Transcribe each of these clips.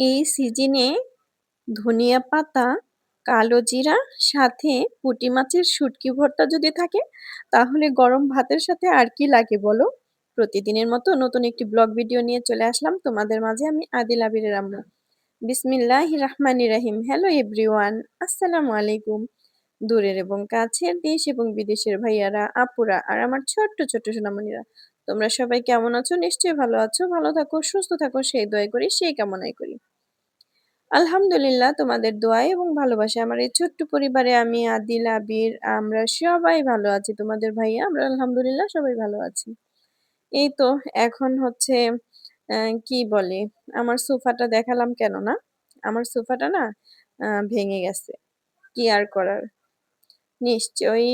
এই সিজনে ধনিয়া পাতা, কালো জিরা সাথে পুঁটি মাছের শুটকি ভর্তা যদি থাকে, তাহলে গরম ভাতের সাথে আর কি লাগে বলো? প্রতিদিনের মতো নতুন একটি ব্লগ ভিডিও নিয়ে চলে আসলাম তোমাদের মাঝে আমি আদিল আবিরের আম্মু। বিসমিল্লাহির রাহমানির রাহিম। হ্যালো এভরিওয়ান, আসসালামু আলাইকুম। দূরের এবং কাছের দেশ এবং বিদেশের ভাইয়ারা, আপুরা আর আমার ছোট্ট, ছোট্ট সোনামণিরা। তোমরা সবাই কেমন আছো? নিশ্চয়ই ভালো আছো। ভালো থাকো, সুস্থ থাকো সেই দোয়াই করি, সেই কামনাই করি। আলহামদুলিল্লাহ তোমাদের দোয়ায় এবং ভালোবাসায় আমার এই ছোট্ট পরিবারে আমি আদিল, আবির আমরা সবাই ভালো আছি। তোমাদের ভাইয়া আমরা আলহামদুলিল্লাহ সবাই ভালো আছি। এই তো এখন হচ্ছে কি বলে আমার সোফাটা দেখালাম কেন না? আমার সোফাটা না ভেঙে গেছে। কি আর করার? নিশ্চয়ই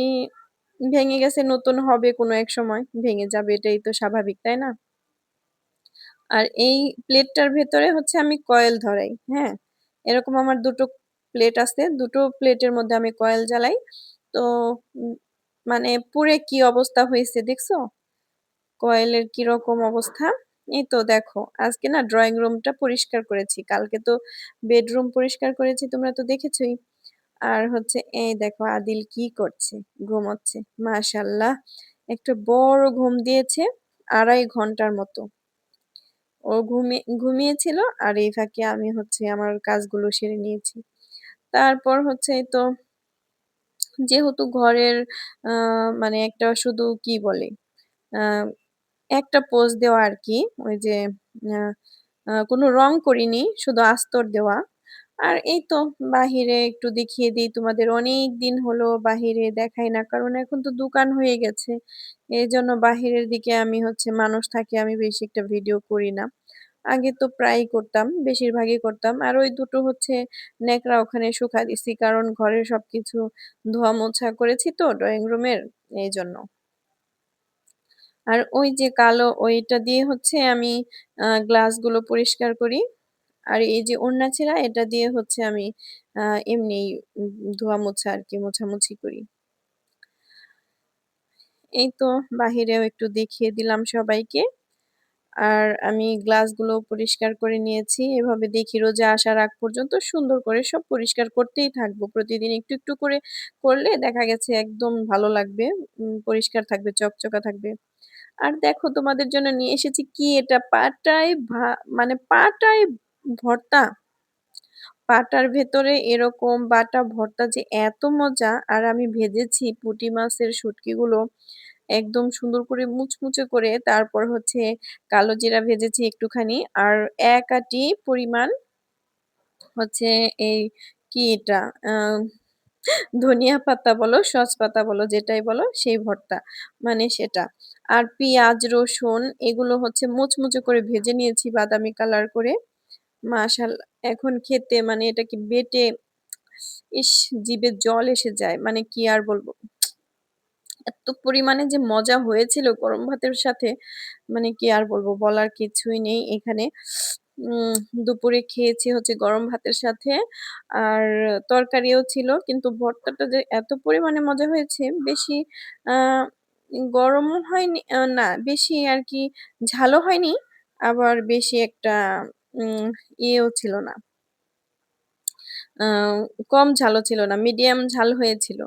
ভেঙে গেছে নতুন হবে কোনো এক সময়। ভেঙে যাবে এটাই তো স্বাভাবিক, তাই না? আর এই প্লেটটার ভেতরে হচ্ছে আমি কয়েল ধরাই, হ্যাঁ? এরকম আমার দুটো প্লেট আছে। দুটো প্লেটের মধ্যে আমি কয়েল জ্বালাই। তো মানে পুড়ে কি অবস্থা হয়েছে দেখছ? কয়েলের কীরকম অবস্থা? এই তো দেখো, আজকে না ড্রয়িং রুমটা পরিষ্কার করেছি। কালকে তো বেডরুম পরিষ্কার করেছি তোমরা তো দেখেছই। আর হচ্ছে এই দেখো আদিল কি করছে? ঘুমোচ্ছে। মাশাআল্লাহ! একটা বড় ঘুম দিয়েছে ২.৫ ঘণ্টার মতো। ও ঘুমিয়ে ঘুমিয়েছিল আর এই ফাঁকে আমি হচ্ছে আমার কাজগুলো সেরে নিয়েছি। তারপর হচ্ছে তো যেহেতু ঘরের মানে একটা শুধু কি বলে? একটা পোজ দেওয়া আর কি ওই যে কোনো রং করিনি, শুধু আস্তর দেওয়া। আর এই তো বাহিরে একটু দেখিয়ে দিই তোমাদের। অনেক দিন হলো বাহিরে দেখাই না। কারণ এখন তো দোকান হয়ে গেছে। এজন্য বাহিরের দিকে আমি হচ্ছে মানুষ থাকে আমি বেশি একটা ভিডিও করি না। আগে তো প্রায়ই করতাম, বেশিরভাগই করতাম। আর ওই দুটো হচ্ছে ন্যাকড়া ওখানে শুকায় দিছি। কারণ ঘরের সবকিছু ধোয়া মোছা করেছি তো ড্রয়িং রুমের, এই জন্য আর ওই যে কালো ওইটা দিয়ে হচ্ছে আমি গ্লাসগুলো পরিষ্কার করি। আর এই যে ওড়না ছেঁড়া এটা দিয়ে হচ্ছে আমি এমনি ধোয়া মোছা আরকি মোছামুছি করি। এই তো বাহিরেও একটু দেখিয়ে দিলাম সবাইকে। আর আমি গ্লাসগুলো পরিষ্কার করে নিয়েছি। এভাবে দেখি রোজা আসার আগ পর্যন্ত সুন্দর করে সব পরিষ্কার করতেই থাকব। প্রতিদিন একটু, একটু করে করলে দেখা গেছে একদম ভালো লাগবে। পরিষ্কার থাকবে, চকচকা থাকবে। আর দেখো তোমাদের জন্য নিয়ে এসেছি কি এটা? পাটায় মানে পাটায় ভর্তা। পাটার ভেতরে এরকম বাটা ভর্তা যে এত মজা আর আমি ভেজেছি পুঁটি মাছের শুটকিগুলো একদম সুন্দর করে মুচমুচে করে তারপর হচ্ছে কালো জিরা ভেজেছি একটুখানি আর ১ আঁটি পরিমাণ হচ্ছে এই কি এটা? ধনিয়া পাতা বলো, সস পাতা বলো যেটাই বলো সেই ভর্তা। মানে সেটা। আর পিঁয়াজ, রসুন এগুলো হচ্ছে মুচমুচে করে ভেজে নিয়েছি বাদামি কালার করে। মাশাআল্লাহ! এখন খেতে মানে এটাকে বেটে ইস! জিভে জল এসে যায়। মানে কি আর বলব? এত পরিমাণে যে মজা হয়েছিল গরম ভাতের সাথে, মানে কি আর বলব? বলার কিছুই নেই এখানে। উম দুপুরে খেয়েছি হচ্ছে গরম ভাতের সাথে। আর তরকারিও ছিল। কিন্তু ভর্তাটা যে এত পরিমাণে মজা হয়েছে বেশি আ গরমও হয়নি না বেশি আরকি ঝালও হয়নি। আবার বেশি একটা ইয়েও ছিল না। কম ঝালও ছিল না। মিডিয়াম ঝাল হয়েছিল।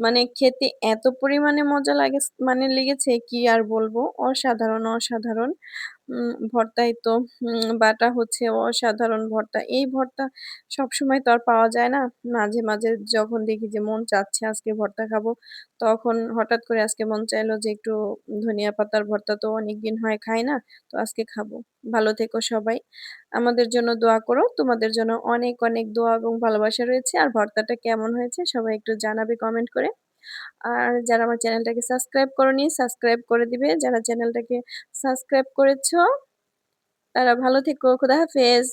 মানে খেতে এত পরিমাণে মজা লাগে মানে লেগেছে কি আর বলব? অসাধারণ, অসাধারণ। উম ভর্তায় তো বাটা হচ্ছে অসাধারণ ভর্তা। এই ভর্তা সবসময় তো আর পাওয়া যায় না। মাঝে, মাঝে যখন দেখি যে মন চাচ্ছে আজকে ভর্তা খাব, তখন হঠাৎ করে আজকে মন চাইলো যে একটু ধনিয়া পাতার ভর্তা তো অনেকদিন হয় খাই না। তো আজকে খাব। ভালো থেকো সবাই। আমাদের জন্য দোয়া করো। তোমাদের জন্য অনেক, অনেক দোয়া এবং ভালোবাসা রয়েছে। আর ভর্তাটা কেমন হয়েছে সবাই একটু জানাবে কমেন্ট করে। আর যারা আমার চ্যানেলটাকে সাবস্ক্রাইব করনি সাবস্ক্রাইব করে দিবে। যারা চ্যানেলটাকে সাবস্ক্রাইব করেছ, তারা ভালো থেকো। খোদা হাফেজ।